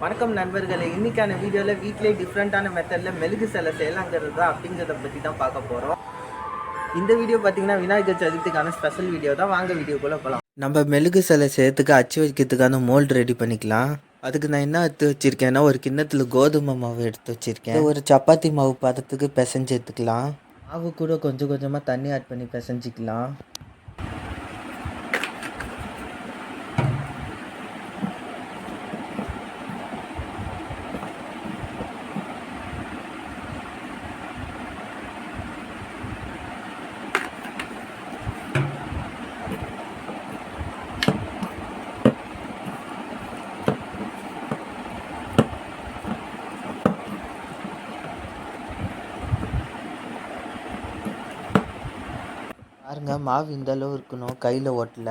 வணக்கம் நண்பர்களே இன்னைக்கான வீடியோவில் வீட்டிலே டிஃப்ரெண்ட்டான மெத்தடில் மெழுகு சிலை செய்யலாங்கிறது அப்படிங்கிறத பற்றி தான் பார்க்க போகிறோம் இந்த வீடியோ பார்த்தீங்கன்னா விநாயகர் சதுர்த்திக்கான ஸ்பெஷல் வீடியோ தான். வாங்க வீடியோக்குள்ளே போகலாம் நம்ம மெழுகு சிலை செய்யறதுக்கு அச்சு வைக்கிறதுக்கான மோல்டு ரெடி பண்ணிக்கலாம். அதுக்கு நான் என்ன எடுத்து வச்சிருக்கேன்னா ஒரு கிண்ணத்தில் கோதுமை மாவு எடுத்து வச்சுருக்கேன். ஒரு சப்பாத்தி மாவு பதத்துக்கு பிசைஞ்சு எடுத்துக்கலாம். மாவு கூட கொஞ்சம் கொஞ்சமாக தண்ணி ஆட் பண்ணி பிசைஞ்சிக்கலாம். பாருங்க மாவு இந்த அளவு இருக்கணும் கையில் ஓட்டல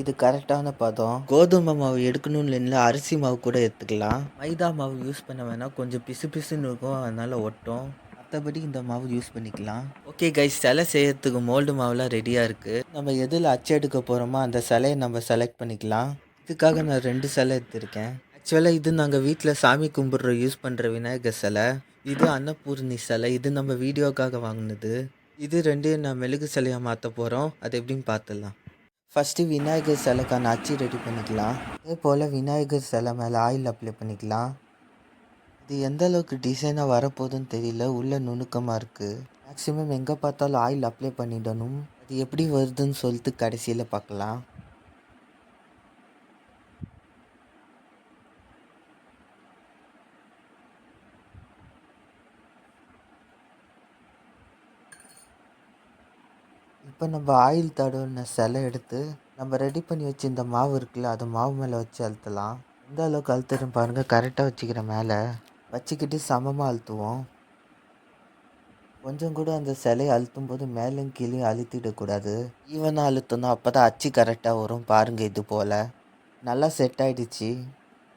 இது கரெக்டான பதம். கோதுமை மாவு எடுக்கணும்னு இல்லை அரிசி மாவு கூட எடுத்துக்கலாம். மைதா மாவு யூஸ் பண்ண வேணாம் கொஞ்சம் பிசு பிசுன்னு இருக்கும் அதனால் ஒட்டும். மற்றபடி இந்த மாவு யூஸ் பண்ணிக்கலாம். ஓகே கைஸ் சிலை செய்யறதுக்கு மோல்டு மாவுலாம் ரெடியாக இருக்குது நம்ம எதில் அச்சு எடுக்க போகிறோமோ அந்த சிலையை நம்ம செலக்ட் பண்ணிக்கலாம். இதுக்காக நான் ரெண்டு சிலை எடுத்திருக்கேன். ஆக்சுவலாக இது நாங்கள் வீட்டில் சாமி கும்பிட்ற யூஸ் பண்ணுற விநாயகர் சிலை. இது அன்னபூர்ணி சிலை. இது நம்ம வீடியோக்காக வாங்கினது. இது ரெண்டையும் நான் மெழுகு சிலையாக மாற்ற போகிறோம் அது எப்படின்னு பார்த்துடலாம் ஃபஸ்ட்டு விநாயகர் சிலைக்கான அச்சு ரெடி பண்ணிக்கலாம். அதே போல் விநாயகர் சிலை மேலே ஆயில் அப்ளை பண்ணிக்கலாம். இது எந்த அளவுக்கு டிசைனாக வரப்போகுதுன்னு தெரியல. உள்ள நுணுக்கமாக இருக்குது மேக்ஸிமம் எங்கே பார்த்தாலும் ஆயில் அப்ளை பண்ணிடணும். அது எப்படி வருதுன்னு சொல்லிட்டு கடைசியில் பார்க்கலாம். இப்போ நம்ம ஆயில் தடவின சிலை எடுத்து நம்ம ரெடி பண்ணி வச்சு இந்த மாவு இருக்குல்ல அது மாவு மேலே வச்சு அழுத்தலாம். எந்த அளவுக்கு அழுத்துறோம் பாருங்கள் கரெக்டாக வச்சுக்கிற மேலே. வச்சுக்கிட்டு சமமாக அழுத்துவோம். கொஞ்சம் கூட அந்த சிலையை அழுத்தும் போது மேலும் கீழே அழுத்திடக்கூடாது ஈவனாக அழுத்தணும் அப்போ தான் அச்சு கரெக்டாக வரும் பாருங்கள் இது போல். நல்லா செட் ஆகிடுச்சு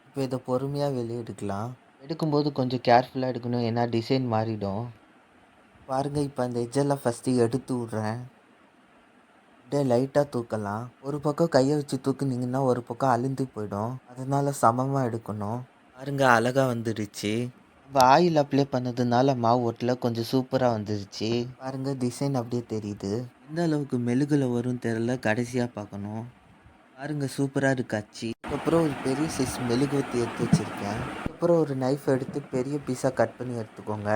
இப்போ இதை பொறுமையாக வெளியே எடுக்கலாம். எடுக்கும்போது கொஞ்சம் கேர்ஃபுல்லாக எடுக்கணும் ஏன்னா டிசைன் மாறிடும். பாருங்கள் இப்போ அந்த எஜ்ஜெல்லாம் ஃபஸ்ட்டு எடுத்து விட்றேன். அப்படியே லைட்டாக தூக்கலாம். ஒரு பக்கம் கையை வச்சு தூக்குனீங்கன்னா ஒரு பக்கம் அழுந்து போயிடும். அதனால சமமாக எடுக்கணும். பாருங்க அழகாக வந்துடுச்சு இப்போ ஆயில் அப்ளை பண்ணதுனால மாவு ஓட்டில் கொஞ்சம் சூப்பராக வந்துருச்சு. பாருங்க டிசைன் அப்படியே தெரியுது. எந்த அளவுக்கு மெழுகில் வரும் தெரில கடைசியாக பார்க்கணும். பாருங்க சூப்பராக இருக்காச்சு அதுக்கப்புறம் ஒரு பெரிய சைஸ் மெழுகுவத்தி எடுத்து வச்சுருக்கேன். அப்புறம் ஒரு நைஃப் எடுத்து பெரிய பீஸாக கட் பண்ணி எடுத்துக்கோங்க.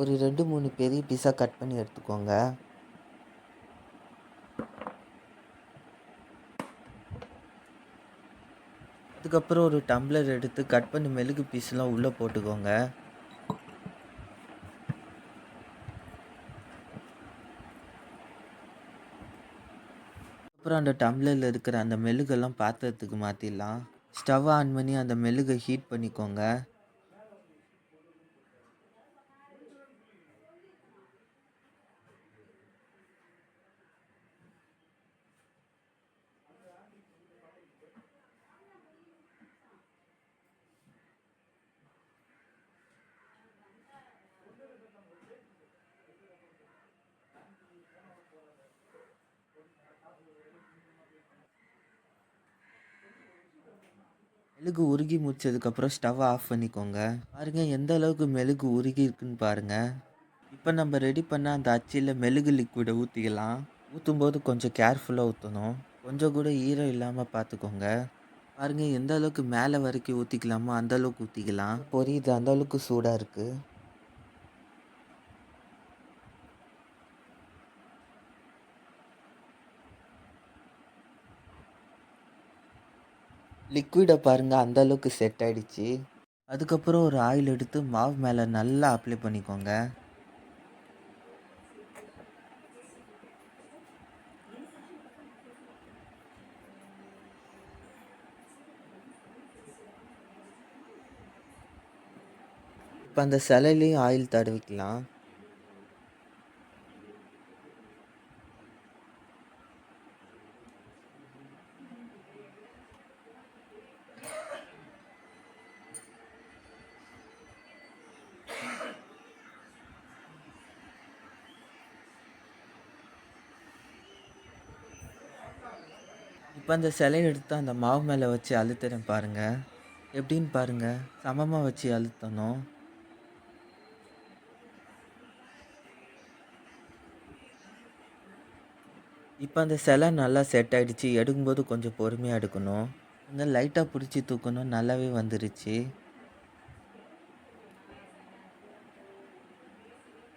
ஒரு ரெண்டு மூணு பெரிய பீஸாக கட் பண்ணி எடுத்துக்கோங்க. அதுக்கப்புறம் ஒரு டம்ளர் எடுத்து கட் பண்ணி மெழுகு பீஸ்லாம் உள்ளே போட்டுக்கோங்க. அப்புறம் அந்த டம்ளரில் இருக்கிற அந்த மெழுகெல்லாம் பாத்திரத்துக்கு மாற்றிடலாம் ஸ்டவ் ஆன் பண்ணி அந்த மெழுகை ஹீட் பண்ணிக்கோங்க. மெழுகு உருகி முடிச்சதுக்கப்புறம் ஸ்டவ் ஆஃப் பண்ணிக்கோங்க. பாருங்க எந்த அளவுக்கு மெழுகு உருகி இருக்குன்னு பாருங்க. இப்போ நம்ம ரெடி பண்ண அந்த அச்சியில் மெழுகு லிக்விடை ஊற்றிக்கலாம் ஊற்றும் போது கொஞ்சம் கேர்ஃபுல்லாக ஊற்றணும் கொஞ்சம் கூட ஈரம் இல்லாமல் பார்த்துக்கோங்க பாருங்கள் எந்த அளவுக்கு மேலே வரைக்கும் ஊற்றிக்கலாமோ அந்தளவுக்கு ஊற்றிக்கலாம் பொரியுது? அந்த அளவுக்கு சூடாக இருக்குது லிக்விடை பாருங்கள் அந்த அளவுக்கு செட் ஆகிடுச்சு அதுக்கப்புறம் ஒரு ஆயில் எடுத்து மாவு மேலே நல்லா அப்ளை பண்ணிக்கோங்க. இப்போ அந்த சிலையிலையும் ஆயில் தடவிக்கலாம். இப்போ அந்த சிலையை எடுத்து அந்த மாவு மேலே வச்சு அழுத்துறேன் பாருங்கள் எப்படின்னு பாருங்க. சமமாக வச்சு அழுத்தணும். இப்போ அந்த சிலை நல்லா செட் ஆகிடுச்சு எடுக்கும்போது கொஞ்சம் பொறுமையாக எடுக்கணும். கொஞ்சம் லைட்டாக பிடிச்சி தூக்கணும். நல்லாவே வந்துருச்சு.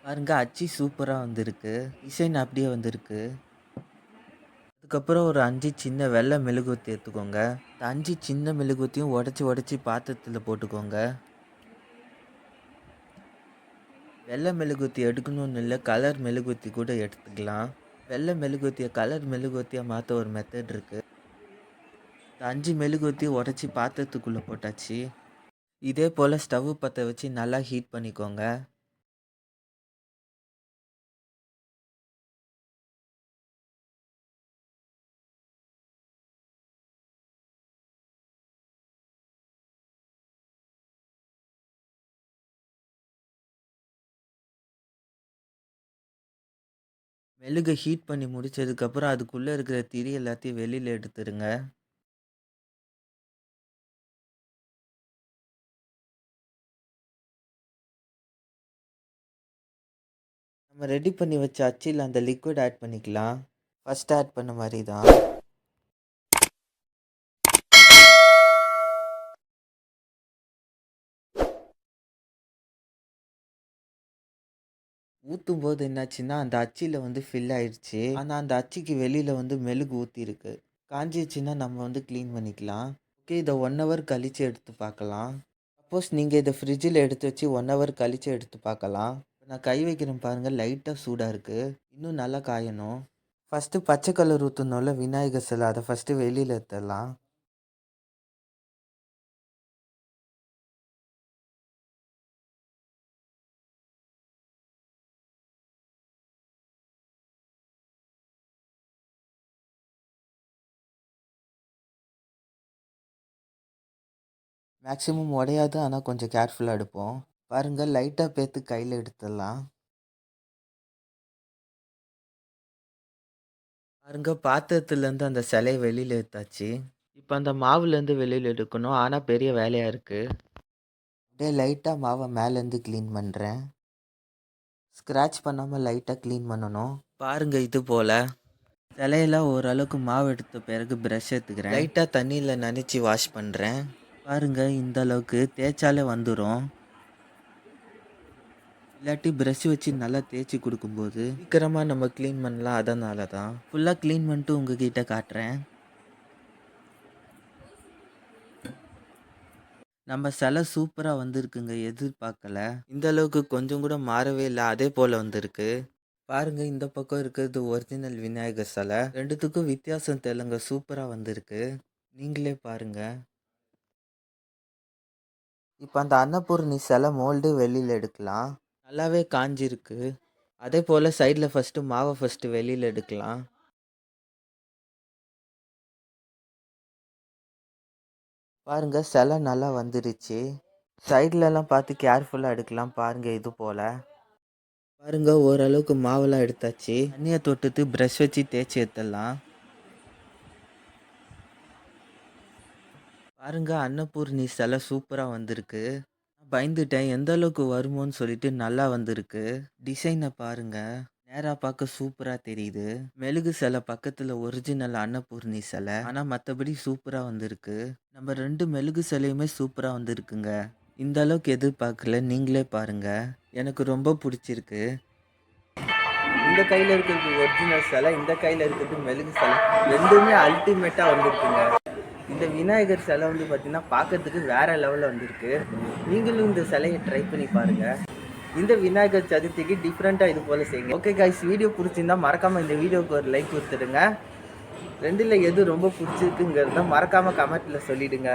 பாருங்க அச்சு சூப்பராக வந்திருக்கு. டிசைன் அப்படியே வந்திருக்கு. அதுக்கப்புறம் ஒரு அஞ்சு சின்ன வெள்ளை மெழுகுவத்தி எடுத்துக்கோங்க. இந்த அஞ்சு சின்ன மெழுகுவத்தியும் உடச்சி உடச்சி பாத்திரத்தில் போட்டுக்கோங்க. வெள்ளை மெழுகுவத்தி எடுக்கணும்னு இல்லை கலர் மெழுகுவத்தி கூட எடுத்துக்கலாம். வெள்ளை மெழுகுவத்தியை கலர் மெழுகுவத்தியாக மாற்ற ஒரு மெத்தட் இருக்குது இந்த அஞ்சு மெழுகுவத்தியை உடச்சி பாத்திரத்துக்குள்ளே போட்டாச்சு. இதே போல் ஸ்டவ் பற்ற வச்சு நல்லா ஹீட் பண்ணிக்கோங்க. மெழுகை ஹீட் பண்ணி முடித்ததுக்கப்புறம் அதுக்குள்ளே இருக்கிற திரி எல்லாத்தையும் வெளியில் எடுத்துருங்க. நம்ம ரெடி பண்ணி வச்ச அச்சில் அந்த லிக்விட் ஆட் பண்ணிக்கலாம். ஃபர்ஸ்ட் ஆட் பண்ண மாதிரி தான் ஊற்றும் போது என்னாச்சுன்னா அந்த அச்சியில் வந்து ஃபில் ஆயிடுச்சு ஆனால் அந்த அச்சிக்கு வெளியில் வந்து மெழுகு ஊற்றிருக்கு காஞ்சிச்சுன்னா நம்ம வந்து க்ளீன் பண்ணிக்கலாம். ஓகே இதை ஒன் ஹவர் கழித்து எடுத்து பார்க்கலாம் சப்போஸ் நீங்கள் இதை ஃப்ரிட்ஜில் எடுத்து வச்சு ஒன் ஹவர் கழித்து எடுத்து பார்க்கலாம் நான் கை வைக்கிறேன் பாருங்கள் லைட்டாக சூடாக இருக்குது இன்னும் நல்லா காயணும். ஃபஸ்ட்டு பச்சை கலர் ஊற்றணும்ல விநாயகர் சிலை அதை ஃபஸ்ட்டு வெளியில் எடுத்துடலாம். மேக்ஸிமம் உடையாது ஆனால் கொஞ்சம் கேர்ஃபுல்லாக எடுப்போம். பாருங்கள் லைட்டாக பேத்து கையில் எடுத்துடலாம். பாருங்க பாத்திரத்துலேருந்து அந்த சிலையை வெளியில் எடுத்தாச்சு. இப்போ அந்த மாவுலேருந்து வெளியில் எடுக்கணும். ஆனால் பெரிய வேலையாக இருக்குது அப்படியே லைட்டாக மாவை மேலேருந்து க்ளீன் பண்ணுறேன் ஸ்க்ராட்ச் பண்ணாமல் லைட்டாக க்ளீன் பண்ணணும். பாருங்க இது போல். சிலையெல்லாம் ஓரளவுக்கு மாவு எடுத்த பிறகு ப்ரஷ் எடுத்துக்கிறேன். லைட்டாக தண்ணியில் நனைச்சி வாஷ் பண்ணுறேன் பாருங்க இந்த அளவுக்கு தேய்ச்சாலே வந்துடும் இல்லாட்டி ப்ரஷ் வச்சு நல்லா தேய்ச்சி கொடுக்கும்போது சீக்கிரமாக நம்ம க்ளீன் பண்ணலாம் அதனால தான் ஃபுல்லாக க்ளீன் பண்ணிட்டு உங்ககிட்ட காட்டுறேன். நம்ம சிலை சூப்பராக வந்திருக்குங்க எதிர்பார்க்கல. இந்த அளவுக்கு கொஞ்சம் கூட மாறவே இல்லை அதே போல் வந்திருக்கு. பாருங்க இந்த பக்கம் இருக்கிறது ஒரிஜினல் விநாயகர் சிலை. ரெண்டுத்துக்கும் வித்தியாசம் தெரியலங்க சூப்பராக வந்திருக்கு. நீங்களே பாருங்கள் இப்போ அந்த அன்னபூர்ணி சிலை மோல்டு வெளியில் எடுக்கலாம். நல்லாவே காஞ்சிருக்கு. அதே போல் சைடில் ஃபஸ்ட்டு மாவை ஃபஸ்ட்டு வெளியில் எடுக்கலாம். பாருங்க சிலை நல்லா வந்துருச்சு. சைட்லலாம் பார்த்து கேர்ஃபுல்லாக எடுக்கலாம் பாருங்க இது போல். பாருங்க ஓரளவுக்கு மாவெல்லாம் எடுத்தாச்சு. தண்ணியை தொட்டுட்டு ப்ரஷ் வச்சு தேய்ச்சி எடுத்துடலாம் பாருங்க அன்னபூர்ணி சிலை சூப்பராக வந்திருக்கு. பயந்துட்டேன். எந்த அளவுக்கு வருமோன்னு சொல்லிட்டு நல்லா வந்திருக்கு. டிசைனை பாருங்க. நேராக பார்க்க சூப்பராக தெரியுது. மெழுகு சிலை பக்கத்தில் ஒரிஜினல் அன்னபூர்ணி சிலை. ஆனால் மற்றபடி சூப்பராக வந்திருக்கு. நம்ம ரெண்டு மெழுகு சிலையுமே சூப்பராக வந்திருக்குங்க. இந்த அளவுக்கு எதிர்பார்க்கல. நீங்களே பாருங்க. எனக்கு ரொம்ப பிடிச்சிருக்கு. இந்த கையில் இருக்கிறது ஒரிஜினல் சிலை இந்த கையில் இருக்கிறது மெழுகு சிலை. ரெண்டுமே அல்டிமேட்டாக வந்திருக்குங்க. இந்த விநாயகர் சிலை வந்து பார்த்தீங்கன்னா பார்க்கறதுக்கு வேற லெவலில் வந்திருக்கு. நீங்களும் இந்த சிலையை ட்ரை பண்ணி பாருங்கள் இந்த விநாயகர் சதுர்த்திக்கு டிஃப்ரெண்ட்டாக இது போல் செய்யுங்க. ஓகே கைஸ் வீடியோ பிடிச்சிருந்தா மறக்காமல் இந்த வீடியோவுக்கு ஒரு லைக் கொடுத்துடுங்க. ரெண்டில் எது ரொம்ப பிடிச்சிருக்குங்கிறத மறக்காமல் கமெண்ட்டில் சொல்லிவிடுங்க